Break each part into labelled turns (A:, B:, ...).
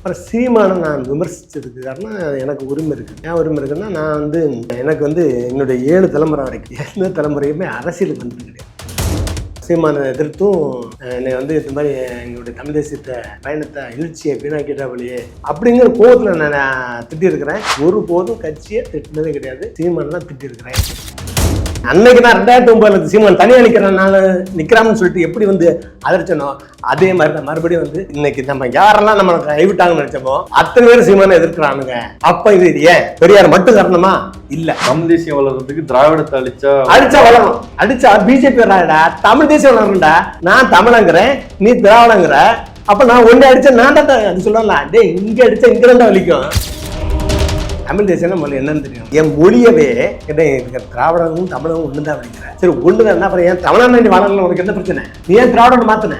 A: அப்புறம் சீமானை நான் விமர்சித்ததுக்கு காரணம் எனக்கு உரிமை இருக்குது ஏன் உரிமை இருக்குன்னா நான் வந்து எனக்கு வந்து என்னுடைய ஏழு தலைமுறை வரைக்கும் எந்த தலைமுறையுமே அரசியலுக்கு வந்தது கிடையாது. சீமானை எதிர்த்தும் என்னை வந்து இந்த மாதிரி எங்களுடைய தமிழ் தேசியத்தை பயணத்தை எழுச்சியை வீணாக்கிட்டாவளியே அப்படிங்கிற கோபத்தில் நான் திட்டியிருக்கிறேன் ஒரு போதும் கட்சியை திட்டினதே கிடையாது. சீமானெலாம் திட்டியிருக்கிறேன் அன்னைக்கு நான் ரெண்டாயிரத்தி ஒன்பதுல சீமான் தனியாக நிற்கிறனால நிற்கிறான்னு சொல்லிட்டு எப்படி வந்து அதிர்ச்சனோ அதே மாதிரி தான் மறுபடியும் வந்து இன்னைக்கு நம்ம யாரெல்லாம் நம்ம கைவிட்டாங்கன்னு நினைச்சோமோ அத்தனை பேர் சீமானை எதிர்க்கிறானுங்க. அப்ப இது ஏன்? பெரியார் மட்டும் காரணமா? இல்ல.
B: தமிழ் தேசியம் வளர்றதுக்கு திராவிடத்தை அழிச்சா
A: அடிச்சா வளரும் அடிச்சா பிஜேபி வராடா தமிழ் தேசியம் வளரும்டா நான் தமிழங்கிறேன் நீ திராவிடங்கிற. அப்ப நான் ஒண்ணு அடிச்சா நான் தான் அது சொல்லலாம் டேய் இங்க அடிச்சா இங்க தான் வலிக்கும். தமிழ் தேசியம் முதல்ல என்னன்னு தெரியும்? என் மொழியவே என்ன எனக்கு திராவிடமும் தமிழகம் ஒன்று தான் வலிக்கிறேன் சரி ஒன்று தான் அப்புறம் ஏன் தமிழ்நாடு நீ வாழலாம் உனக்கு என்ன பிரச்சனை? நீ ஏன் திராவிடம் மாத்தின?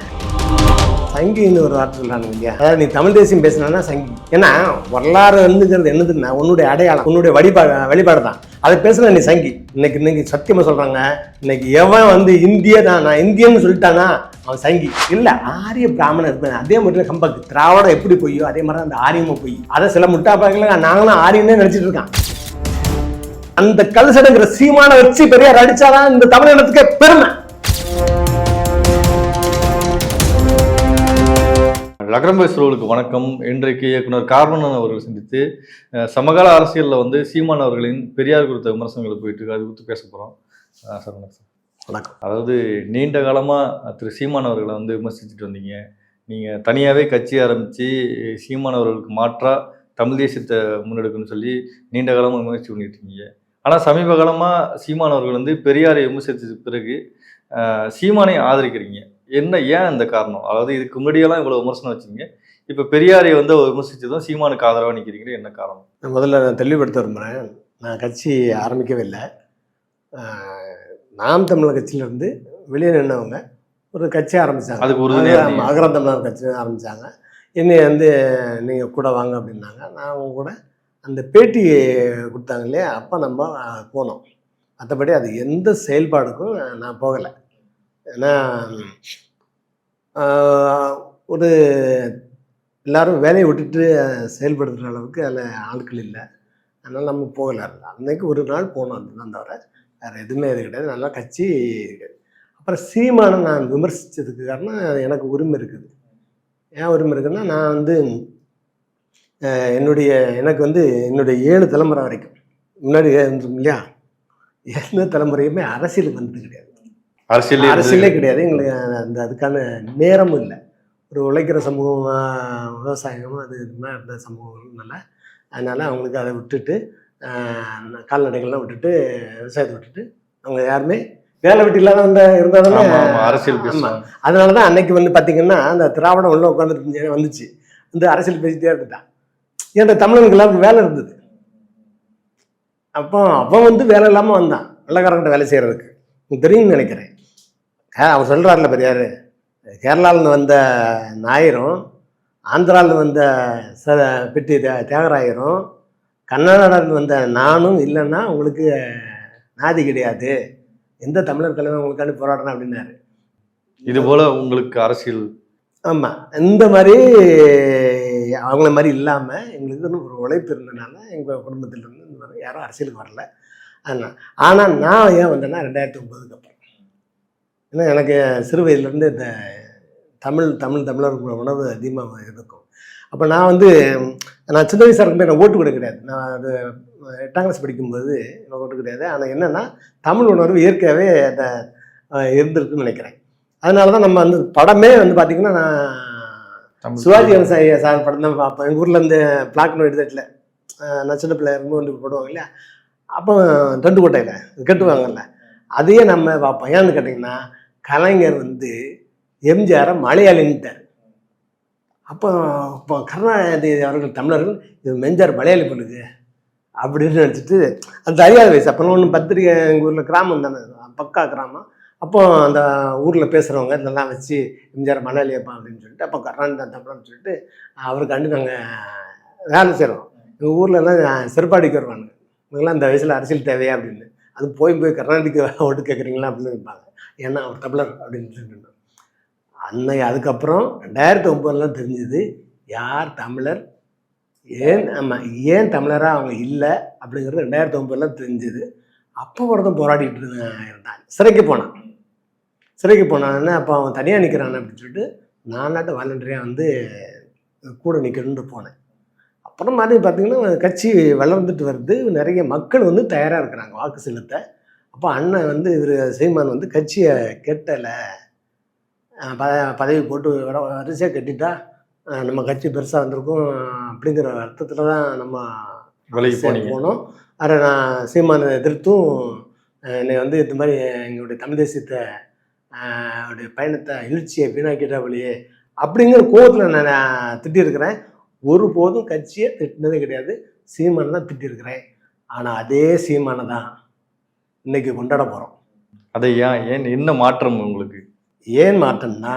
A: சங்கின்னு ஒரு வார்த்தை சொல்கிறாங்க இல்லையா? அதாவது நீ தமிழ் தேசியம் பேசினா சங்கி. ஏன்னா வரலாறு வந்துங்கிறது என்னதுன்னா உன்னுடைய அடையாளம் உன்னுடைய வழிபாடு வழிபாடு தான் அதை பேசுகிற நீ சங்கி. இன்னைக்கு இன்னைக்கு சத்தியமாக சொல்கிறாங்க இன்னைக்கு எவன் வந்து இந்திய தான் நான் இந்தியன்னு சொல்லிட்டானா அவன் சங்கி. இல்லை ஆரிய பிராமணன் இருப்பேன். அதே மாதிரி கம்பக்கு. திராவிடம் எப்படி பொய்யோ அதே மாதிரி தான் அந்த ஆரியமும் பொய். அதை சில முட்டா முட்டாப்பாக்கள் நாங்களும் ஆரியனே நினச்சிட்டு இருக்கான் அந்த கல்சடுங்கிற சீமான வச்சு பெரியார் அடிச்சாதான் இந்த தமிழினத்துக்கே பெருமை.
B: லக்ரம்பேஸ்வரர்களுக்கு வணக்கம். இன்றைக்கு இயக்குனர் கார்மணன் அவர்கள் சந்தித்து சமகால அரசியலில் வந்து சீமான் அவர்களின் பெரியார் குறித்த விமர்சனங்கள் போயிட்டு இருக்கு. அது குறித்து பேச போகிறோம் சார் வணக்கம் சார்.
A: வணக்கம்.
B: அதாவது நீண்ட காலமாக திரு சீமான் அவர்களை வந்து விமர்சிச்சுட்டு வந்தீங்க. நீங்கள் தனியாகவே கட்சி ஆரம்பித்து சீமான் அவர்களுக்கு மாற்றா தமிழ் தேசியத்தை முன்னெடுக்கணும்னு சொல்லி நீண்ட காலமாக முயற்சி பண்ணிட்டு இருக்கீங்க. ஆனால் சமீப காலமாக சீமான் அவர்கள் வந்து பெரியாரை விமர்சித்த பிறகு சீமானை ஆதரிக்கிறீங்க. என்ன ஏன் அந்த காரணம்? அதாவது இதுக்கு முன்னாடியெல்லாம் இவ்வளோ விமர்சனம் வச்சீங்க இப்போ பெரியாரை வந்து அவர் விமர்சிச்சதும் சீமானுக்கு ஆதரவாக நிற்கிறீங்க என்ன காரணம்?
A: நான் முதல்ல நான் தெளிவுபடுத்த விரும்புகிறேன் நான் கட்சி ஆரம்பிக்கவே இல்லை. நாம் தமிழர் கட்சியிலேருந்து வெளியே நின்றவங்க ஒரு கட்சி ஆரம்பித்தாங்க
B: அதுக்கு இருந்தீங்க.
A: அகரம் தமிழர் கட்சி ஆரம்பித்தாங்க என்னை வந்து நீங்கள் கூட வாங்க அப்படின்னாங்க. நான் அவங்க கூட அந்த பேட்டி கொடுத்தாங்க இல்லையா? அப்போ நம்ம போனோம். மற்றபடி அது எந்த செயல்பாடுக்கும் நான் போகலை. ஏன்னா ஒரு எல்லாரும் வேலையை விட்டுட்டு செயல்படுத்துகிற அளவுக்கு அதில் ஆட்கள் இல்லை. அதனால் நம்ம போகலை. அன்னைக்கு ஒரு நாள் போனோம் அதுதான் தவிர வேறு எதுவுமே இது கிடையாது. நல்லா கட்சி அப்புறம் சீமானை நான் விமர்சித்ததுக்கு காரணம் எனக்கு உரிமை இருக்குது. ஏன் உரிமை இருக்குன்னா நான் வந்து என்னுடைய எனக்கு வந்து என்னுடைய ஏழு தலைமுறை வரைக்கும் முன்னாடி இருந்தோம் இல்லையா? எந்த தலைமுறையுமே அரசியலுக்கு வந்தது கிடையாது.
B: அரசியல்
A: அரசியலே கிடையாது. எங்களுக்கு அந்த அதுக்கான நேரமும் இல்லை. ஒரு உழைக்கிற சமூகம் ஆஹ், விவசாயம் அது இது மாதிரி இருந்த சமூகங்கள்னால அதனால் அவங்களுக்கு அதை விட்டுட்டு கால்நடைகள்லாம் விட்டுட்டு விவசாயத்தை விட்டுட்டு அவங்க யாருமே வேலை வெட்டி இல்லாத வந்த இருந்தாலும்
B: அரசியல் பேசுவாங்க.
A: அதனால தான் அன்னைக்கு வந்து பார்த்தீங்கன்னா அந்த திராவிடம் உள்ள உட்காந்துட்டு வந்துச்சு. வந்து அரசியல் பேசிட்டே இருந்துட்டான் ஏன்டா தமிழனுக்கு எல்லாருக்கும் வேலை இருந்தது? அப்போ அவன் வந்து வேலை இல்லாமல் வந்தான். வெள்ளக்காரங்கிட்ட வேலை செய்கிறதுக்கு உங்களுக்கு தெரியும்னு நினைக்கிறேன். அவர் சொல்கிறார்ல பெரியார் கேரளாவிலேருந்து வந்த ஞாயிறும் ஆந்திராவிலேருந்து வந்த ச பிட்டி தியாகராயரும் கர்நாடகாவிலேருந்து வந்த நானும் இல்லைன்னா உங்களுக்கு நாதி கிடையாது. எந்த தமிழர் தலைவன் உங்களுக்காண்டி போராடுறேன் அப்படின்னாரு.
B: இது போல உங்களுக்கு அரசியல்
A: ஆமாம் இந்த மாதிரி அவங்கள மாதிரி இல்லாமல் எங்களுக்கு இன்னும் ஒரு உழைப்பு இருந்தனால எங்கள் குடும்பத்திலேருந்து இந்த மாதிரி யாரும் அரசியலுக்கு வரல. அதனால் ஆனால் நான் ஏன் வந்தேன்னா ரெண்டாயிரத்தி ஒம்பதுக்கு அப்புறம். ஏன்னா எனக்கு சிறு வயதுலேருந்து இந்த தமிழ் தமிழ் தமிழர் உணவு அதிகமாக இருக்கும். அப்போ நான் வந்து நான் சின்ன வயசாக இருக்கும்போது எனக்கு ஓட்டு கூட கிடையாது. நான் அது எட்டாம் கிளாஸ் படிக்கும்போது எனக்கு ஓட்டு கிடையாது. ஆனால் என்னென்னா தமிழ் உணர்வு இயற்கையாகவே அந்த அஹ், இருந்திருக்குன்னு நினைக்கிறேன். அதனால தான் நம்ம வந்து படமே வந்து பார்த்திங்கன்னா நான் சிவாஜி ஐயா சார் படம் தான் பார்ப்பேன் எங்கள் ஊரில் இந்த பிளாக் அண்ட் ஒயிட் தட்டில் நான் சின்ன பிள்ளை இருக்கும்போது போடுவாங்க இல்லையா? அப்போ தண்டுக்கோட்டையில் கட்டுவாங்கல்ல. அதையே நம்ம பார்ப்போம் ஏன்னு கேட்டிங்கன்னா கலைஞர் வந்து எம்ஜிஆரை மலையாளின்ட்டார். அப்போ இப்போ கருணாநிதி அவர்கள் தமிழர்கள் இது மெஞ்சார் மலையாளி பொண்ணுக்கு அப்படின்னு நினச்சிட்டு அது அறியாத வயசு அப்போ ஒன்று பத்திரிக்கை எங்கள் ஊரில் கிராமம் தானே பக்கா கிராமம். அப்போ அந்த ஊரில் பேசுகிறவங்க இதெல்லாம் வச்சு எம்ஜிஆர் மலையாளியப்பா அப்படின்னு சொல்லிட்டு அப்போ கருணாநிதி தான் தமிழன்னு சொல்லிட்டு அவருக்காண்டு நாங்கள் வேலை செய்கிறோம் எங்கள் ஊர்லலாம் செருப்பாடிக்கு வருவாங்க இவங்கெல்லாம் இந்த வயசில் அரசியல் தேவையா? அப்படின்னு. அது போய் போய் கருணாநிதிக்கு ஓட்டு கேட்குறீங்களா அப்படின்னு இருப்பாங்க ஏன்னா அவர் தமிழர் அப்படின்னு சொல்லிட்டு அன்னை அதுக்கப்புறம் ரெண்டாயிரத்தி ஒம்பதுலாம் தெரிஞ்சது யார் தமிழர்? ஏன் ஆமாம் ஏன் தமிழராக அவங்க இல்லை அப்படிங்கிறது ரெண்டாயிரத்தி ஒம்பதுலாம் தெரிஞ்சது. அப்போ ஒருத்தன் போராடிட்டு இருந்தான் சிறைக்கு போனான். சிறைக்கு போனான்னு அப்போ அவன் தனியாக நிற்கிறான் அப்படின்னு சொல்லிட்டு நான் நாட்டு வாலண்டரியாக வந்து கூட நிற்கணுன்ட்டு போனேன். அப்புறம் மாதிரி பார்த்தீங்கன்னா கட்சி வளர்ந்துட்டு வருது நிறைய மக்கள் வந்து தயாராக இருக்கிறாங்க வாக்கு செலுத்த. அப்போ அண்ணன் வந்து இவர் சீமான் வந்து கட்சியை கெட்டலை. ப பதவி போட்டு வர வரிசையாக கட்டிட்டா நம்ம கட்சி பெருசாக வந்திருக்கும் அப்படிங்கிற அர்த்தத்தில் தான் நம்ம
B: விலகி
A: சரி,
B: போனீங்க.
A: போனோம். அதை நான் சீமானை எதிர்த்தும் என்னை வந்து இந்த மாதிரி எங்களுடைய தமிழ் தேசியத்தை அஹ், உடைய பயணத்தை எழுச்சியை வீணாக்கிட்டா வழியே அப்படிங்கிற கோவத்தில் நான் நான் திட்டியிருக்கிறேன் ஒருபோதும் கட்சியை திட்டினதே கிடையாது. சீமானை தான் திட்டியிருக்கிறேன் ஆனால் அதே சீமானை தான் இன்னைக்கு கொண்டாட போகிறோம்
B: அதை ஏன் ஏன் என்ன மாற்றம் உங்களுக்கு?
A: ஏன் மாற்றம்னா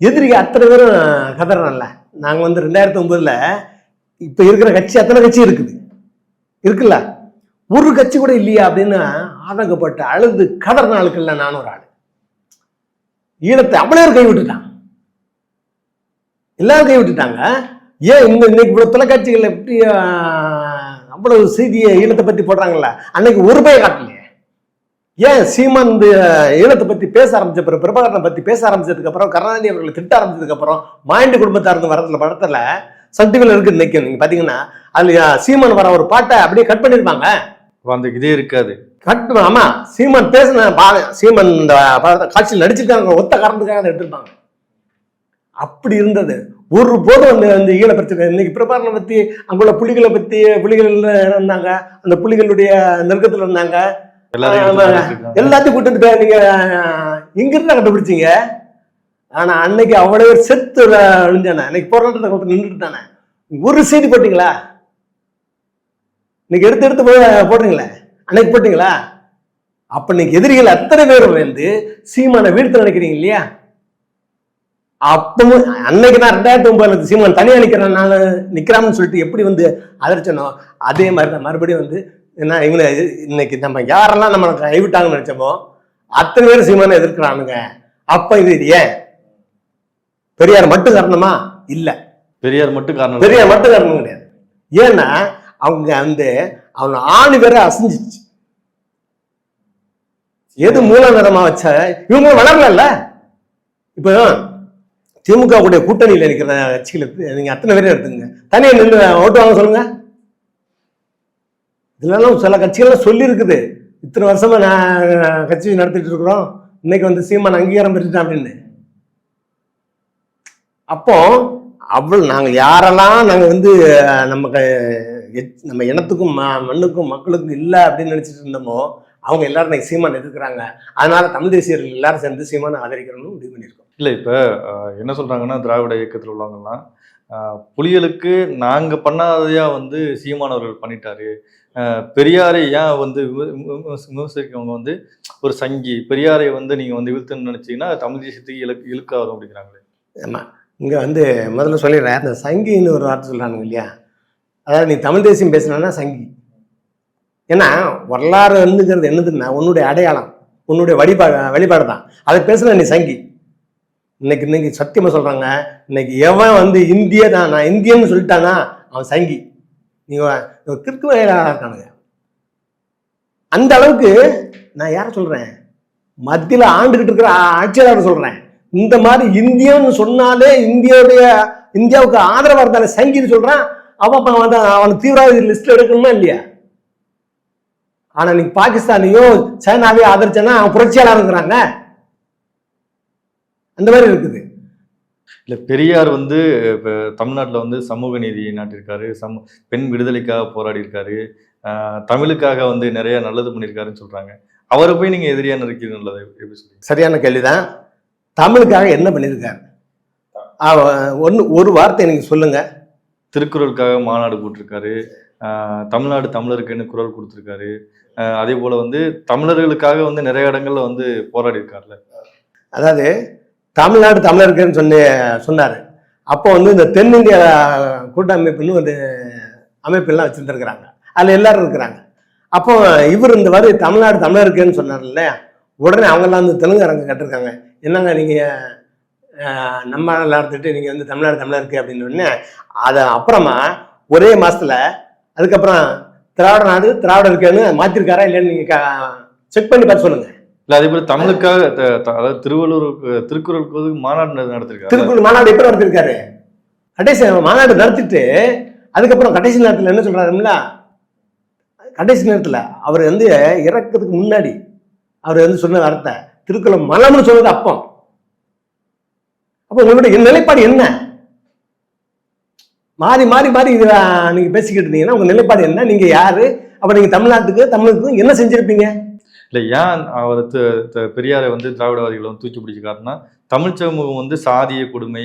A: எதிரிக அத்தனை பேரும் கதறல நாங்கள் வந்து ரெண்டாயிரத்தி ஒன்பதுல இப்போ இருக்கிற கட்சி அத்தனை கட்சி இருக்குது. இருக்குல்ல? ஒரு கட்சி கூட இல்லையா அப்படின்னு ஆதங்கப்பட்டு அழுது கதறின ஆளுக்கல்ல நானும் ஒரு ஆள். ஈழத்தை அவ்வளோ கை விட்டுட்டான் எல்லாரும் கை விட்டுட்டாங்க ஏன் இந்த இன்னைக்கு இவ்வளோ தொலைக்காட்சிகள் எப்படி அவ்வளவு செய்தியை ஈழத்தை பற்றி போடுறாங்கல்ல? அன்னைக்கு ஒரு பய காட்டலையே. ஏன் சீமான் இந்த ஈழத்தை பத்தி பேச ஆரம்பிச்ச பிறகு பிரபாகரனை பத்தி பேச ஆரம்பிச்சதுக்கு அப்புறம் கருணாநிதி அவர்களை திட்ட ஆரம்பிச்சதுக்கு அப்புறம் மாயண்டி குடும்பத்தார் வரதுல படத்துல சன் டிவில இருக்கு இன்னைக்கு. நீங்க பாத்தீங்கன்னா அதுல சீமான் வர ஒரு பாட்டை அப்படியே கட் பண்ணிருப்பாங்க.
B: அப்ப அந்த இதே இருக்காது.
A: கட் ஆமா சீமான் பேசின சீமான் இந்த காட்சியில் நடிச்சிருக்காங்க ஒத்த காரணத்துக்காக அதை எடுத்திருப்பாங்க. அப்படி இருந்தது. ஒரு போதும் அந்த அந்த ஈழ பிரச்சனை. இன்னைக்கு பிரபாகரனை பத்தி அங்குள்ள புலிகளை பத்தி புலிகள் இருந்தாங்க? அந்த புலிகளுடைய நெருக்கத்துல இருந்தாங்க. எல்லாத்தையும் கூட்டு வந்துட்டு நீங்க இங்க இருந்தா கண்டுபிடிச்சீங்க? ஆனா அன்னைக்கு அவ்வளவு பேர் செத்து அழிஞ்சானே அன்னைக்கு போராட்டத்தை கொடுத்து நின்றுட்டு தானே ஒரு செய்தி போட்டீங்களா? இன்னைக்கு எடுத்து எடுத்து போடுறீங்களே அன்னைக்கு போட்டீங்களா? அப்ப இன்னைக்கு எதிரிகள் அத்தனை பேரும் வந்து சீமான வீழ்த்து நினைக்கிறீங்க இல்லையா? அப்பவும் அன்னைக்கு நான் ரெண்டாயிரத்தி ஒன்பதுல சீமான் தனியா நிக்கிறேன் நான் நிக்கிறான்னு சொல்லிட்டு எப்படி வந்து அதிர்ச்சனோ அதே மாதிரி தான் மறுபடியும் வந்து என்ன இவங்க இன்னைக்கு நம்ம யாரெல்லாம் நம்ம கைவிட்டாங்கன்னு நினைச்சோமோ அத்தனை பேரும் சீமானை எதிர்க்கிறானுங்க. அப்ப இது ஏன்? பெரியார் மட்டும் காரணமா? இல்ல.
B: பெரியார் மட்டும் காரணம்
A: பெரியார் மட்டும் காரணம் கிடையாது. ஏன்னா அவங்க வந்து அவன் ஆணி வேற அசைஞ்சிச்சு. எது மூலாதாரமா வச்ச இவங்க வளரல இப்போ திமுக கூடிய கூட்டணியில் இருக்கிற கட்சிகளுக்கு நீங்க அத்தனை பேரும் எடுத்துங்க தனியா நின்று ஓட்டு வாங்க சொல்லுங்க. இதுலலாம் சில கட்சிகள்லாம் சொல்லியிருக்குது. இத்தனை வருஷமா நான் கட்சி நடத்திட்டு இருக்கிறோம். இன்னைக்கு வந்து சீமான் அங்கீகாரம் பெற்றுட்டான் அப்படின்னு. அப்போ அவ்வளோ நாங்கள் யாரெல்லாம் நாங்கள் வந்து நம்ம க- நம்ம இனத்துக்கும் ம- மண்ணுக்கும் மக்களுக்கும் இல்லை அப்படின்னு நினச்சிட்டு இருந்தோமோ அவங்க எல்லாரும் இன்னைக்கு சீமான் எதிர்க்கிறாங்க. அதனால தமிழ் தேசியர்கள் எல்லாரும் சேர்ந்து சீமானை ஆதரிக்கணும்னு முடிவு பண்ணியிருக்கோம்.
B: இல்லை இப்போ என்ன சொல்கிறாங்கன்னா திராவிட இயக்கத்தில் உள்ளவங்கலாம் புலிகளுக்கு நாங்கள் பண்ணாததையாக வந்து சீமானவர்கள் பண்ணிட்டாரு. பெரியாரை ஏன் வந்து விமர்சிக்கிறவங்க வந்து ஒரு சங்கி பெரியாரை வந்து நீங்கள் வந்து இழுத்துன்னு நினச்சிங்கன்னா தமிழ் தேசத்துக்கு இழுக்கு இழுக்க வரும் அப்படிங்கிறாங்களே.
A: ஆமாம் இங்கே வந்து முதல்ல சொல்லிடுறேன். அந்த சங்கின்னு ஒரு வார்த்தை சொல்கிறானுங்க இல்லையா? அதாவது நீ தமிழ் தேசியம் பேசினா சங்கி. ஏன்னா வரலாறு வந்துங்கிறது என்னதுன்னா உன்னுடைய அடையாளம். உன்னுடைய வழிபாடு வழிபாடு தான். அதை பேசுனா நீ சங்கி. இன்னைக்கு இன்னைக்கு சத்தியமாக சொல்கிறாங்க இன்னைக்கு எவன் வந்து இந்திய தான் நான் இந்தியன்னு சொல்லிட்டானா அவன் சங்கி. நீங்கள் கிற்கு வகையிலாக இருக்கானுங்க. அந்த அளவுக்கு நான் யாரை சொல்கிறேன் மத்தியில் ஆண்டுகிட்டு இருக்கிற ஆட்சியாளர் சொல்கிறேன் இந்த மாதிரி இந்தியன்னு சொன்னாலே இந்தியாவுடைய இந்தியாவுக்கு ஆதரவாக இருந்தாலே சங்கின்னு சொல்கிறான் அவன் அப்ப வந்து அவன் தீவிரவாதி லிஸ்ட்டில் எடுக்கணுமா இல்லையா? ஆனால் நீங்கள் பாகிஸ்தானையோ சைனாவையோ ஆதரிச்சானா அவன் புரட்சியாளர் இருக்கிறாங்க அந்த மாதிரி இருக்குது.
B: இல்ல பெரியார் வந்து இப்ப தமிழ்நாட்டுல வந்து சமூக நீதி நாட்டிருக்காரு சம பெண் விடுதலைக்காக போராடி இருக்காரு தமிழுக்காக வந்து நிறைய நல்லது பண்ணியிருக்காருன்னு சொல்றாங்க. அவரை போய் நீங்க எதிரியா நினைக்கிறீங்களா எப்படி சொல்றீங்க?
A: சரியான கேள்விதான். தமிழுக்காக என்ன பண்ணியிருக்காரு? ஒன்று ஒரு வார்த்தை எனக்கு சொல்லுங்க.
B: திருக்குறளுக்காக மாநாடு போட்டிருக்காரு. தமிழ்நாடு தமிழருக்குன்னு குரல் கொடுத்துருக்காரு? அதே போல வந்து தமிழர்களுக்காக வந்து நிறைய இடங்கள்ல வந்து போராடி இருக்காருல்ல
A: அதாவது தமிழ்நாடு தமிழருக்குன்னு சொன்ன சொன்னார். அப்போ வந்து இந்த தென்னிந்திய கூட்டமைப்புன்னு ஒரு அமைப்பெல்லாம் வச்சுருந்துருக்குறாங்க. அதில் எல்லாரும் இருக்கிறாங்க. அப்போ இவர் இந்த மாதிரி தமிழ்நாடு தமிழருக்குன்னு சொன்னார் இல்லையா? உடனே அவங்கெல்லாம் வந்து தெலுங்காரங்க கட்டிருக்காங்க. என்னங்க நீங்கள் நம்ம நாட்டில் நீங்கள் வந்து தமிழ்நாடு தமிழர் அப்படின்னு உடனே அதை அப்புறமா ஒரே மாதத்தில் அதுக்கப்புறம் திராவிட நாடு திராவிட இருக்கேன்னு மாற்றிருக்காரா இல்லைன்னு நீங்கள் செக் பண்ணி பார்த்து சொல்லுங்கள்
B: இல்ல அதே போல தமிழுக்காக அதாவது திருவள்ளூர் திருக்குறளுக்கு வந்து மாநாடு நடத்திருக்காரு.
A: திருக்குறள் மாநாடு எப்படி நடத்திருக்காரு? கடைசி மாநாடு நடத்திட்டு அதுக்கப்புறம் கடைசி நேரத்தில் என்ன சொல்றாருங்களா கடைசி நேரத்தில் அவர் வந்து இறக்கிறதுக்கு முன்னாடி அவர் வந்து சொன்ன வார்த்தை திருக்குறள் மலம்னு சொன்னது அப்பம். அப்போ உங்களுடைய நிலைப்பாடு என்ன? மாறி மாறி மாறி இது நீங்கள் பேசிக்கிட்டு இருந்தீங்கன்னா உங்கள் நிலைப்பாடு என்ன? நீங்கள் யாரு? அப்போ நீங்கள் தமிழ்நாட்டுக்கு தமிழுக்கும் என்ன செஞ்சுருப்பீங்க?
B: இல்ல ஏன் அவர் பெரியாரை வந்து திராவிடவாதிகளை வந்து தூக்கி பிடிச்சிக்காருன்னா தமிழ் சமூகம் வந்து சாதிய கொடுமை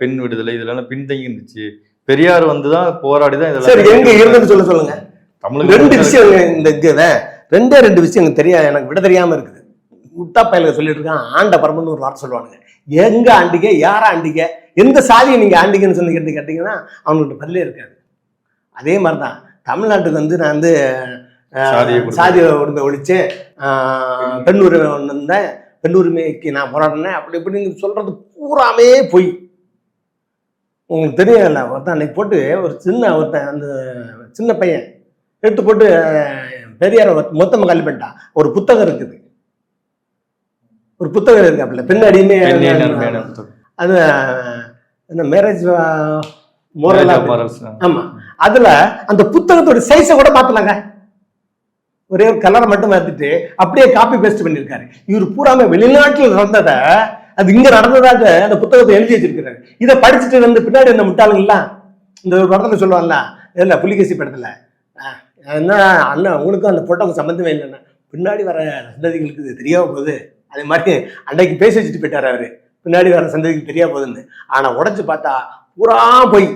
B: பெண் விடுதலை இதெல்லாம் பின்தங்கி இருந்துச்சு. பெரியார் வந்து தான் போராடி தான் இதெல்லாம்
A: எங்க இருந்தது சொல்ல சொல்லுங்க.
B: தமிழுக்கு
A: ரெண்டு விஷயம் இந்த இதுல ரெண்டே ரெண்டு விஷயம் எனக்கு தெரியாது எனக்கு விட தெரியாம இருக்குது. முட்டா பயலுக்கு சொல்லிட்டு இருக்கான் ஆண்ட பரம்புன்னு ஒரு வார்த்தை சொல்லுவானுங்க. எங்க ஆண்டிக யாரா ஆண்டிக எந்த சாதியை நீங்க ஆண்டிங்கன்னு சொல்லி கேட்டு கேட்டீங்கன்னா அவனுக்கு பதிலே இருக்காது. அதே மாதிரிதான் தமிழ்நாட்டுக்கு வந்து நான் வந்து
B: சாதிய
A: உரிமை ஒழிச்சு பெண் உரிமை இருந்தேன் பெண் உரிமைக்கு நான் போராடினேன். அப்படி இப்படின்னு சொல்றது பூராமே பொய். உங்களுக்கு தெரியல ஒருத்தன் அன்னைக்கு போட்டு ஒரு சின்ன ஒருத்தன் அந்த சின்ன பையன் எடுத்து போட்டு பெரியார மொத்தமாக காலி பண்ணிட்டான். ஒரு புத்தகம் இருக்குது. ஒரு புத்தகம் இருக்கு அப்படி பின்னாடியுமே அது என்ன மேரேஜ் மோரல். ஆமா. அதுல அந்த புத்தகத்தோட சைஸை கூட மாத்தலாங்க. ஒரே ஒரு கலரை மட்டும் வந்துட்டு அப்படியே காப்பி பேஸ்ட் பண்ணியிருக்காரு. இவர் பூராமே வெளிநாட்டில் நடந்ததை அது இங்க நடந்ததாக அந்த புத்தகத்தை எழுதி வச்சிருக்கிறாரு. இதை படிச்சுட்டு வந்து பின்னாடி இந்த முட்டாளுங்களாம் இந்த ஒரு படத்துல சொல்லுவாங்கல்ல இல்ல புலிகேசி படத்துல. என்ன அண்ணன் உங்களுக்கும் அந்த போட்டோவுக்கு சம்மந்தமே இல்லைன்னா பின்னாடி வர சந்ததிகளுக்கு இது தெரியாம போகுது. அதே மாதிரி அன்னைக்கு பேசி வச்சுட்டு போயிட்டார் அவரு. பின்னாடி வர சந்ததிக்கு தெரியாம போகுதுன்னு. ஆனா உடைச்சு பார்த்தா பூரா பொய்.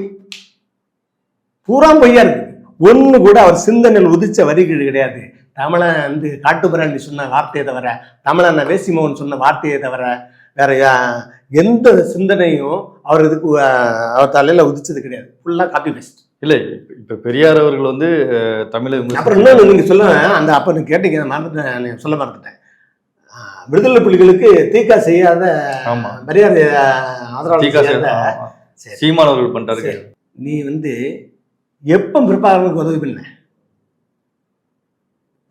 A: பூரா பொய்யா இருக்கு. ஒண்ணு கூட அவர் சிந்தனையில் உதிச்ச வரிகள் கிடையாது. தமிழன் வந்து காட்டுப்பிராண்டி சொன்ன வார்த்தையை தவிர தமிழன் வேசிமோகன் சொன்ன வார்த்தையை தவிர வேற எந்த சிந்தனையும் அவர் இதுக்கு அவர் தலையில உதிச்சது கிடையாது. ஃபுல்லா காப்பி பேஸ்ட்
B: இல்ல இப்ப- பெரியார் அவர்கள் வந்து தமிழை
A: அப்புறம் இன்னொன்று நீங்க சொல்லுங்க. அந்த அப்ப நீங்க கேட்டீங்க மறந்துட்டேன் சொல்ல மறந்துட்டேன். விடுதலை புலிகளுக்கு தீக்கா செய்யாத அஹ், ஆதரவாளர்
B: தீகா
A: செய்யாத
B: ஆமா.
A: சரி.
B: சீமான் அவர்கள் பண்றாரு.
A: சரி. நீ வந்து எப்போ பிற்பாளர்களுக்கு உதவி பண்ண?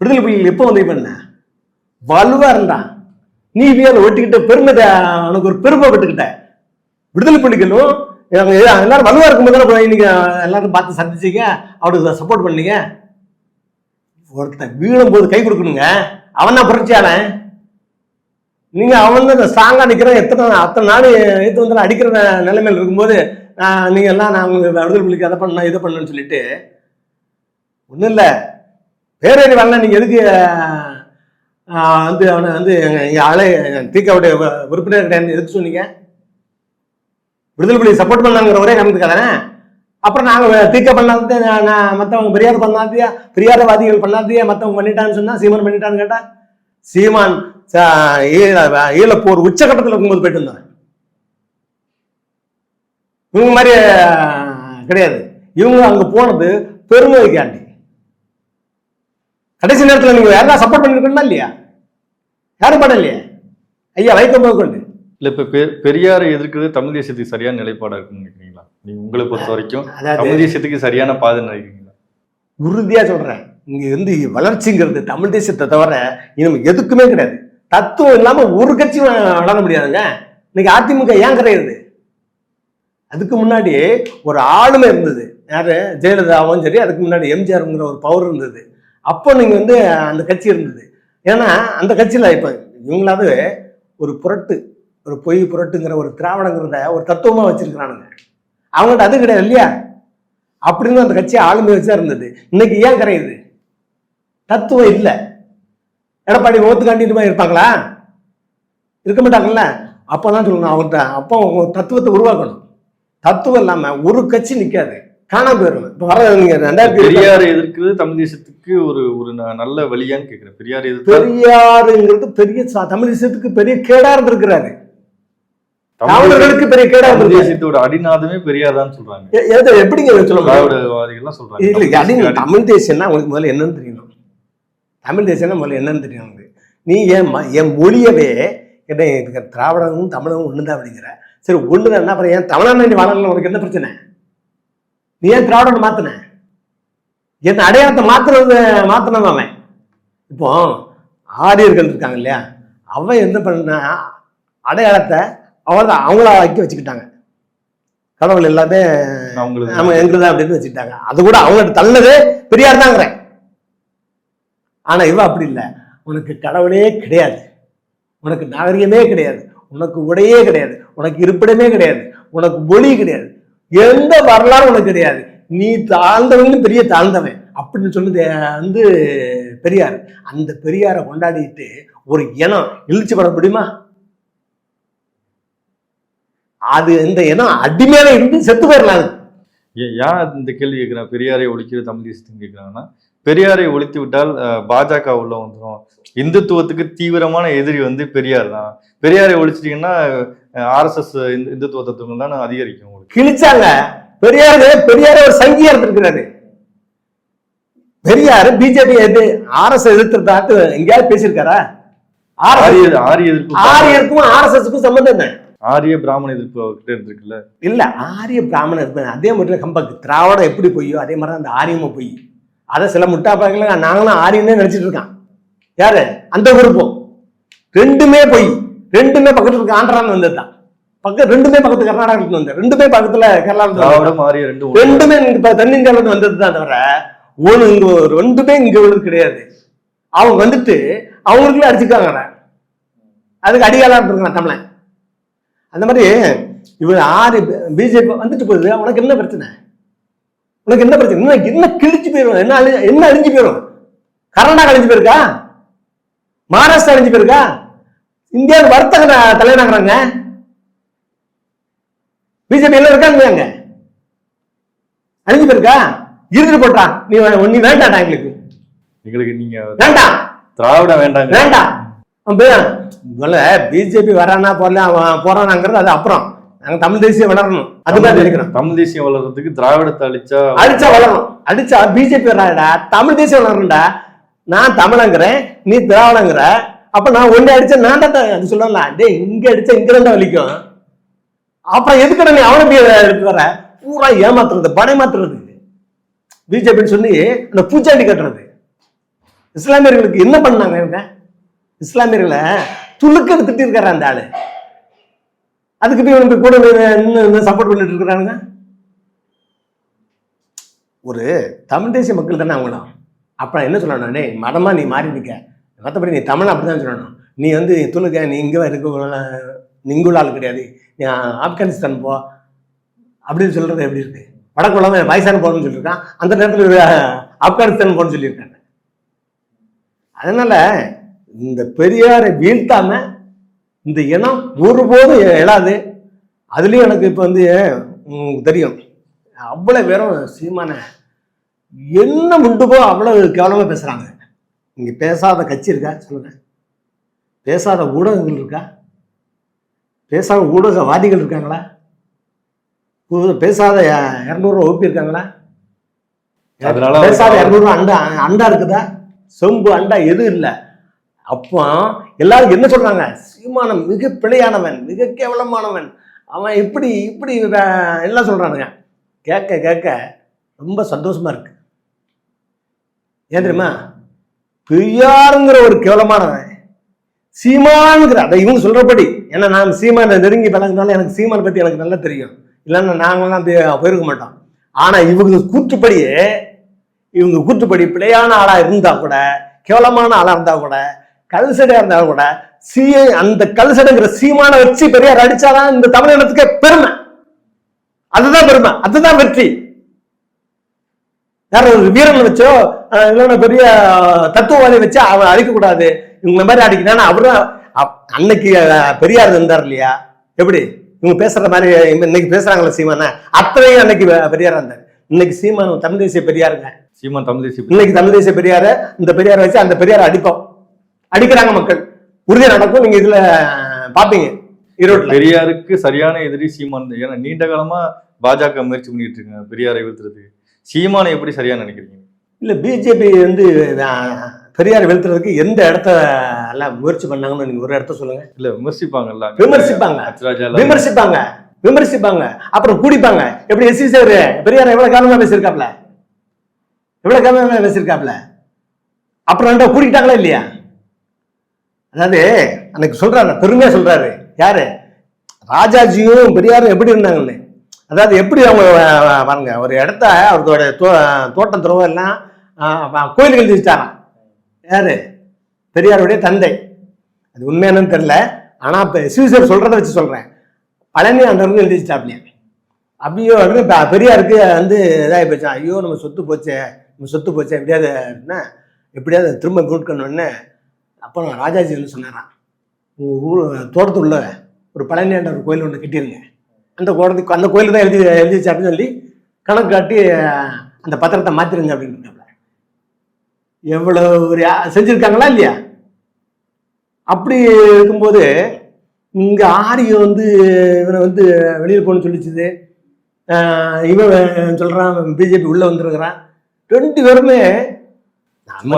A: விடுதலை புலிகள் எப்போ உதவி பண்ண வலுவா இருந்தான் நீ அதை ஒட்டிக்கிட்ட பெருமை உனக்கு ஒரு பெருமை பெற்றுக்கிட்ட? விடுதலை புலிகளும் எல்லாரும் வலுவா இருக்கும்போது தானே நீங்க எல்லாரும் பார்த்து சந்திச்சீங்க. அவருக்கு சப்போர்ட் பண்ணீங்க. ஒருத்தன் வீழும் போது கை கொடுக்கணுங்க. அவன் தான் புரட்சியாளன் நீங்க அவன் தான் ஸ்ட்ராங்கா நிக்கிறேன் எத்தனை அத்தனை நாடு எடுத்து வந்து அடிக்கிற நிலைமையில் நிலைமையில இருக்கும்போது நீங்க எல்லாம் நான் உங்களுக்கு விடுதலை புலிக்கு அதை பண்ண இதை பண்ணுன்னு சொல்லிட்டு ஒன்றும் இல்லை. பேரறி வரல நீங்க எதுக்கு வந்து அவனை வந்து எங்க ஆளே தீக்காவுடைய உறுப்பினர் கிடையாது எதுக்கு சொன்னீங்க. விடுதலை புலி சப்போர்ட் பண்ணலாங்கிற ஒரே காரணத்துக்காக தானே அப்புறம் நாங்கள் தீக்க பண்ணாதே நான் மற்றவங்க மத்தவங்க பெரியார் பண்ணாதியா? பெரியாரவாதிகள் பண்ணாதியா? மற்றவங்க பண்ணிட்டான்னு சொன்னால் சீமான் பண்ணிட்டான்னு கேட்டா? சீமான் ஈழ ஈழப்போர் உச்சகட்டத்தில் இருக்கும்போது போயிட்டு இருந்தாங்க இவங்க மாதிரி கிடையாது. இவங்க அங்கே போனது பெருமதிக்காண்டி கடைசி நேரத்துல நீங்க யாரா சப்போர்ட் பண்ணிருக்கணுமா இல்லையா? யாரும் பண்ணலையே ஐயா வைக்கம் கொண்டு.
B: இல்ல இப்ப பெ- பெரியாரை எதிர்க்கிறது தமிழ் தேசியத்துக்கு சரியான நிலைப்பாடா இருக்குன்னு நினைக்கிறீங்களா? நீங்க உங்களை பொறுத்த வரைக்கும் தமிழ் தேசியத்துக்கு சரியான பாதை நினைக்கிறீங்களா?
A: உறுதியா சொல்றேன். இங்க இருந்து வளர்ச்சிங்கிறது தமிழ் தேசத்தை தவிர இனிமே எதுக்குமே கிடையாது. தத்துவம் இல்லாம ஒரு கட்சி வளர முடியாதுங்க. இன்னைக்கு அதிமுக ஏன் கிடையாது அதுக்கு முன்னாடி ஒரு ஆளுமை இருந்தது. யாரு? ஜெயலலிதாவும் சரி அதுக்கு முன்னாடி எம்ஜிஆர்ங்கிற ஒரு பவர் இருந்தது. அப்போ நீங்கள் வந்து அந்த கட்சி இருந்தது. ஏன்னா அந்த கட்சியில் இப்போ இவங்களாவது ஒரு புரட்டு ஒரு பொய் புரட்டுங்கிற ஒரு திராவிடங்கிறத ஒரு தத்துவமாக வச்சிருக்கிறானுங்க. அவங்கள்ட்ட அது கிடையாது இல்லையா? அப்படின்னு அந்த கட்சி ஆளுமை வச்சா இருந்தது. இன்னைக்கு ஏன் கரையுது? தத்துவம் இல்லை. எடப்பாடி முகத்துக்காண்டிட்டு இருப்பாங்களா? இருக்க மாட்டாங்கல்ல? அப்பதான் சொல்லணும் அவங்கள்ட்ட. அப்போ அவங்க தத்துவத்தை உருவாக்கணும். தத்துவம் இல்லாமல் ஒரு கட்சி நிற்காது காணாம போயிடும் இப்ப வர ரெண்டாயிரத்தி
B: பெரியாரை எதிர்க்கிறது தமிழ் தேசத்துக்கு ஒரு ஒரு நல்ல வழியான்னு கேக்குறேன். பெரியார் எதிர்த்தா
A: பெரியாருங்கிறது பெரிய தமிழ் தேசத்துக்கு பெரிய கேடா இருந்திருக்கிறாரு.
B: தமிழ்
A: தமிழர்களுக்கு பெரிய கேடா
B: தேசியத்தோட அடிநாதமே பெரியார் தான் சொல்றாங்க
A: எப்படிங்க சொல்ல முடியும்
B: திராவிடவாதிகள்லாம் சொல்றாங்க.
A: இல்ல
B: தமிழ்
A: அடி
B: தேசியத்துக்கு
A: தமிழ் தேசியம்னா உங்களுக்கு முதல்ல என்னன்னு தெரியணும் தமிழ் தேசியம்னா முதல்ல என்னன்னு தெரியணும் நீ என் ம- என் மொழியவே என்ன திராவிடமும் தமிழனும் ஒன்று தான் அப்படிங்கிற. சரி ஒன்று தான் என்ன அப்புறம் ஏன் தமிழன் வாழல உனக்கு என்ன பிரச்சனை? நீ ஏன் திராவிடன் மாத்தின? என் அடையாளத்தை மாத்துறது மாத்தினவன் அவன். இப்போ ஆரியர்கள் இருக்காங்க இல்லையா? அவன் என்ன பண்ண அடையாளத்தை அவள் அவங்கள ஆக்கி வச்சுக்கிட்டாங்க. கடவுள் எல்லாமே நம்ம எங்களுது அப்படின்னு வச்சுக்கிட்டாங்க. அது கூட அவங்க தள்ளது பெரியார் தாங்கிறேன் ஆனா இவ அப்படி இல்லை. உனக்கு கடவுளே கிடையாது. உனக்கு நாகரிகமே கிடையாது. உனக்கு உடையே கிடையாது. உனக்கு இருப்பிடமே கிடையாது. உனக்கு மொழி கிடையாது. எந்த வரலாறும் உனக்கு கிடையாது நீ தாழ்ந்தவன் பெரிய தாழ்ந்தவன். அப்படின்னு சொன்னது வந்து பெரியார். அந்த பெரியாரை கொண்டாடிட்டு ஒரு இனம் இழுச்சி பட முடியுமா? அது இந்த இனம் அடிமையில இருந்து செத்து போயிடலாம்
B: ஏ- ஏன் இந்த கேள்வி கேட்குறேன்? பெரியாரை ஒழிக்கிற தமிழ் தேசத்துக்கு கேட்குறாங்கன்னா பெரியாரை ஒழித்து விட்டால் பாஜக உள்ள வந்துடும் இந்துத்துவத்துக்கு தீவிரமான எதிரி வந்து பெரியார் தான். பெரியாரை ஒழிச்சிட்டிங்கன்னா ஆர்எஸ்எஸ் இந்துத்துவ தத்துவங்கள் தான் அதிகரிக்கும்.
A: கிழிச்சாங்க. பெரியாரு பெரியார ஒரு சங்கியா இருந்திருக்கிறாரு பெரியாரு பிஜேபி எது ஆர்எஸ் எதிர்த்துறதாட்டு எங்கேயாவது பேசியிருக்காரா? ஆர்எஸ்
B: ஆரிய ஆரிய எதிர்ப்பு
A: ஆரியருக்கும் ஆர்எஸ்எஸ்க்கும் சம்பந்தம் என்ன?
B: ஆரிய பிராமண எதிர்ப்பு அவர்கிட்ட இருந்திருக்குல்ல.
A: இல்ல ஆரிய பிராமணர் இருப்பாங்க. அதே மாதிரி கம்பக்கு. திராவிடம் எப்படி பொய்யோ அதே மாதிரி அந்த ஆரியமும் பொய். அதை சில முட்டா பழக்கல நாங்களும் ஆரியம்னே நினைச்சிட்டு இருக்கான். யாரு? அந்த குரூப்பும் ரெண்டுமே பொய். ரெண்டுமே பக்கத்துல இருக்க ஆந்திரான்னு வந்தது தான் பக்கம் ரெண்டுமே பக்கத்து கர்நாடகத்துல வந்து ரெண்டுமே பக்கத்துல
B: ஒண்ணு.
A: ரெண்டுமே இப்ப தென்னிந்தியால இருந்து வந்தது தான் தவிர ஒண்ணு இங்க ரெண்டுமே இங்க உள்ளது கிடையாது. அவங்க வந்துட்டு அவங்களுக்குள்ளே அடிச்சுக்காங்க அதுக்கு அடிகாலாம் இருக்கான் தமிழன். அந்த மாதிரி இவர் ஆறு பிஜேபி வந்துட்டு போகுது உனக்கு என்ன பிரச்சனை? உனக்கு என்ன பிரச்சனை? என்ன என்ன கிழிச்சு போயிடும் என்ன அழி என்ன அழிஞ்சு போயிடும் கர்நாடகா அழிஞ்சு போயிருக்கா? மகாராஷ்டிரா அழிஞ்சு போயிருக்கா? இந்தியாவுக்கு வர்த்தக தலைநகரங்க பிஜேபி எல்லாம் இருக்காங்க அங்க? அழிஞ்சு போயிருக்கா இருந்துட்டு போட்டான் நீ நீ வேண்டாடா எங்களுக்கு.
B: எங்களுக்கு நீங்க
A: வேண்டாம்.
B: திராவிடம் வேண்டாங்க
A: வேண்டாம். முதல்ல பிஜேபி வரானா போடல அவன் போறானாங்கிறது அது அப்புறம். நாங்க தமிழ் தேசியம் வளரணும். அதுதான் நினைக்கிறோம்
B: தமிழ் தேசியம் வளர்றதுக்கு திராவிடத்தை அழிச்சா
A: அடிச்சா வளரணும். அடிச்சா பிஜேபி வராடா தமிழ் தேசியம் வளரணும்டா. நான் தமிழங்கிறேன் நீ திராவிடங்கிற. அப்ப நான் ஒண்ணு அடிச்சா நான் தான் அது சொல்லலாம் டேய் இங்க அடிச்சா இங்க இருந்தா வலிக்கும் அப்புறம் எதுக்கட நீ அவனை எடுத்து வர? பூரா ஏமாத்துறது படைமாத்துறது பிஜேபின்னு சொல்லி அந்த பூச்சாண்டி கட்டுறது. இஸ்லாமியர்களுக்கு என்ன பண்ணாங்க இவங்க? இஸ்லாமியர்களை துளுக்கன்னு திட்டிருக்காரு அந்த ஆளு. அதுக்கு போய் இவனுக்கு கூட இன்னும் சப்போர்ட் பண்ணிட்டு இருக்கிறானுங்க. ஒரு தமிழ் தேசிய மக்கள் தானே அவங்களும். அப்புறம் என்ன சொல்லணும் டேய் மதமாக நீ மாறி நிற்க மற்றபடி நீ தமிழ் அப்படிதான் சொல்லணும். நீ வந்து துணுக்க நீ இங்கே இருக்க நீ இங்குள்ள ஆள் கிடையாது. ஆப்கானிஸ்தான் போ. அப்படின்னு சொல்கிறது எப்படி இருக்கு? வடக்குள்ள பாகிஸ்தான் போகணும்னு சொல்லியிருக்கான். அந்த நேரத்தில் ஆப்கானிஸ்தான் போகணும்னு சொல்லியிருக்காங்க அதனால் இந்த பெரியாரை வீழ்த்தாம இந்த இனம் ஒருபோதும் எழாது. அதுலேயும் எனக்கு இப்போ வந்து தெரியும். அவ்வளோ பேரும் சீமான என்ன முண்டுபோ அவ்வளோ கேவலமாக பேசுகிறாங்க இங்கே பேசாத கட்சி இருக்கா? சொல்லுங்கள் பேசாத ஊடகங்கள் இருக்கா? பேசாத ஊடகவாதிகள் இருக்காங்களா? பேசாத இரநூறு வகுப்பு இருக்காங்களா?
B: அதனால
A: பேசாத இரநூறு அண்டா அண்டா இருக்குதா? சொம்பு அண்டா எதுவும் இல்லை. அப்போ எல்லாரும் என்ன சொல்றாங்க? சீமானம் மிக பிழையானவன் மிக கேவலமானவன். அவன் இப்படி இப்படி எல்லாம் சொல்றானுங்க. கேட்க கேட்க ரொம்ப சந்தோஷமா இருக்கு. ஏன் தெரியுமா? பெரியாருங்கிற ஒரு கேவலமானவன் சீமானுங்கிற அதை இவங்க சொல்றபடி. ஏன்னா நான் சீமானை நெருங்கி பழகினால எனக்கு சீமானை பத்தி எனக்கு நல்லா தெரியும். இல்லைன்னா நாங்களாம் போயிருக்க மாட்டோம். ஆனா இவங்க கூற்றுப்படியே இவங்க கூற்றுப்படி பிழையான ஆளா இருந்தா கூட கேவலமான ஆளா இருந்தா கூட கல்சடையா இருந்தா கூட சீ அந்த கல்சடைங்கிற சீமான வச்சு பெரியார் அடிச்சாதான் இந்த தமிழினத்துக்கே பெருமை. அதுதான் பெருமை. அதுதான் வெற்றி. வேற ஒரு வீரன் வச்சோ இல்லைன்னா பெரிய தத்துவவாதி வச்சு அவன் அழிக்கக்கூடாது. இவங்க மாதிரி அடிக்கிறான் அவரும் அன்னைக்கு பெரியார் இருந்தார் இல்லையா? எப்படி? இவங்க பேசுற மாதிரி இன்னைக்கு பேசுறாங்களே சீமான? அத்தனையும் அன்னைக்கு பெரியாரா இருந்தார். இன்னைக்கு சீமான் தமிழ் தேசிய பெரியாருங்க.
B: சீமான் தமிழ் தேசிய
A: இன்னைக்கு தமிழ் தேசிய பெரியார இந்த பெரியாரை வச்சு அந்த பெரியாரை அடிப்போம். அடிக்கிறாங்க மக்கள். உறுதியா நடக்கும். நீங்க இதுல பாப்பீங்க. ஈரோட்ல.
B: பெரியாருக்கு சரியான எதிரி சீமான். ஏன்னா நீண்ட காலமா பாஜக முயற்சி பண்ணிட்டு இருக்காங்க. பெரியாரை வீழ்த்துறதுக்கு. சீமானை எப்படி சரியா நினைக்கிறீங்க?
A: இல்ல பிஜேபி வந்து பெரியார் வீழ்த்துறதுக்கு எந்த இடத்த எல்லாம் முயற்சி பண்ணாங்கன்னு நீங்க ஒரு இடத்த சொல்லுங்க.
B: இல்ல விமர்சிப்பாங்கல்ல
A: விமர்சிப்பாங்க. விமர்சிப்பாங்க. விமர்சிப்பாங்க. அப்புறம் கூடிப்பாங்க. எப்படி எஸ்சி சார்? பெரியார் எவ்வளவு காலமா பேசியிருக்காப்ல எவ்வளவு காலமா பேசியிருக்காப்ல அப்புறம் ரெண்டா கூடிக்கிட்டாங்களா இல்லையா? அதாவது அன்னைக்கு சொல்றாரு பெருமையா சொல்றாரு. யாரு? ராஜாஜியும் பெரியாரும் எப்படி இருந்தாங்கன்னு. அதாவது எப்படி அவங்க பாருங்க ஒரு இடத்த அவரோட தோ தோட்டம் துறவம் எல்லாம் எழுதி வச்சாராம் யாரு? பெரியாருடைய தந்தை. அது உண்மையானு தெரியல. ஆனா இப்ப சிவசர் சொல்றதை வச்சு சொல்றேன். பழனி அந்த எழுதிச்சிட்டாப்லையே அப்படியோ. அப்படின்னு பெரியாருக்கு வந்து இதாகி போச்சு? ஐயோ நம்ம சொத்து போச்சே. நம்ம சொத்து போச்சே. எப்படியாவது அப்படின்னா எப்படியாவது திரும்ப மீட்கணும்னு அப்புறம் ராஜாஜி வந்து சொன்னாரான் உங்கள் ஊர் தோட்டத்துள்ள ஒரு பழனி ஆண்ட ஒரு கோயில் ஒன்று கட்டிடுங்க அந்த கோடத்துக்கு அந்த கோயில் தான் எழுதி எழுதிச்சு அப்படின்னு சொல்லி கணக்கு காட்டி அந்த பத்திரத்தை மாற்றிருங்க அப்படின்னு எவ்வளோ ஒரு செஞ்சிருக்காங்களா இல்லையா? அப்படி இருக்கும்போது இங்கே ஆரியம் வந்து இவனை வந்து வெளியில் போகணும்னு சொல்லிச்சுது. இவன் சொல்கிறான் பிஜேபி உள்ளே வந்துருக்கிறான். ரெண்டு பேருமே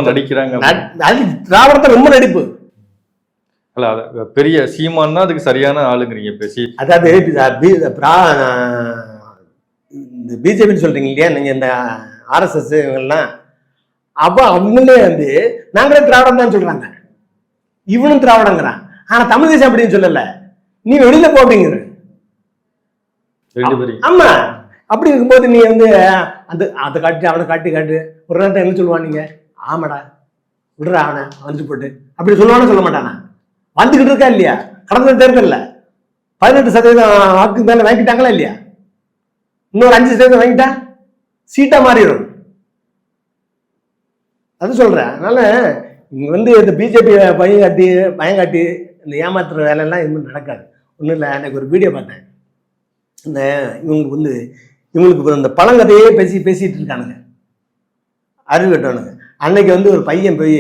B: நடிக்கிறாங்க.
A: திராவிடத்தை ரொம்ப நடிப்பு.
B: அல்ல பெரிய சீமான் தான் அதுக்கு சரியான ஆளுங்கிறீங்க பேசி
A: அதாவது பிஜேபின்னு சொல்றீங்க இல்லையா? நீங்க இந்த ஆர்எஸ்எஸ் இவங்கெல்லாம் அப்போ அவங்களே வந்து நாங்களே திராவிடம் தான் சொல்றாங்க. இவனும் திராவிடங்கிறான். ஆனா தமிழ் தேசம் அப்படின்னு சொல்லல. நீ வெளியில போ அப்படிங்கிற. ஆமா. அப்படி இருக்கும்போது நீ வந்து அந்த அதை காட்டி அவனை காட்டி காட்டு. ஒரு நேரத்தை என்ன சொல்லுவான் நீங்க? ஆமாடா. விடுறா அவனை. வந்து போட்டு. அப்படி சொல்லுவானு சொல்ல மாட்டானா? வந்துகிட்டு இருக்கா இல்லையா? கடந்த தேர்தல்ல. பதினெட்டு சதவீதம் வாக்கு மேல வாங்கிட்டாங்களா இல்லையா? இன்னொரு அஞ்சு சதவீதம் வாங்கிட்டா? சீட்டா மாறிடும். அது சொல்கிறேன் அதனால் இங்கே வந்து இந்த பிஜேபி பயங்காட்டி காட்டி இந்த ஏமாத்துற வேலையெல்லாம் எதுவும் நடக்காது. ஒன்றும் இல்லை எனக்கு ஒரு வீடியோ பார்த்தேன். இந்த இவங்களுக்கு வந்து இவங்களுக்கு இந்த பழங்கதையே பேசி பேசிகிட்டு இருக்கானுங்க. அறிவு கட்டணுங்க அன்னைக்கு வந்து ஒரு பையன் போய்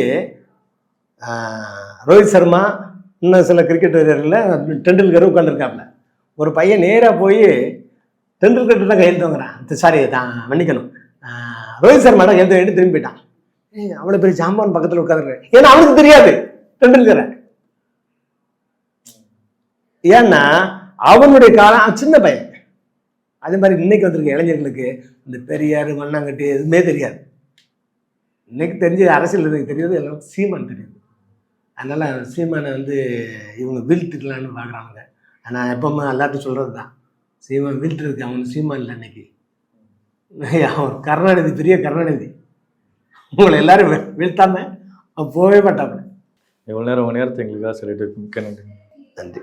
A: ரோஹித் சர்மா இன்னும் சில கிரிக்கெட் வீரர்களில் டெண்டுல்கர் உட்காந்துருக்காப்புல ஒரு பையன் நேராக போய் டெண்டுல்கர் தான் கையெழுத்து வாங்குறான். சாரி தான் மன்னிக்கணும். ரோஹித் சர்மா தான் கையெழுத்து வாங்கிட்டு திரும்பி போயிட்டான். அவ்வளோ பெரிய ஜாம்பான் பக்கத்தில் உட்காந்துருக்கேன் ஏன்னா அவனுக்கு தெரியாது. டெண்டுல்கரை ஏன்னா அவனுடைய காலம் சின்ன பையன். அதே மாதிரி இன்னைக்கு வந்திருக்க இளைஞர்களுக்கு இந்த பெரியார் மண்ணாங்கட்டி எதுவுமே தெரியாது. இன்னைக்கு தெரிஞ்ச அரசியல் எனக்கு தெரியாது எல்லாம் சீமான் தெரியுது. அதனால சீமானை வந்து இவங்க வீழ்த்திக்கலான்னு பார்க்குறாங்க ஆனால் எப்பவுமே எல்லாத்தையும் சொல்கிறது தான் சீமான் வீழ்த்துறதுக்கு அவன் சீமான் இல்லை இன்னைக்கு. அவன் கருணாநிதி பெரிய கருணாநிதி. உங்களை எல்லாரும் வீழ்த்தாம அவன் போகவே மாட்டாப்புல
B: எவ்வளவு நேரம் உங்க நேரத்தை எங்களுக்காக சொல்லிட்டு மிக்க நன்றி.
A: நன்றி.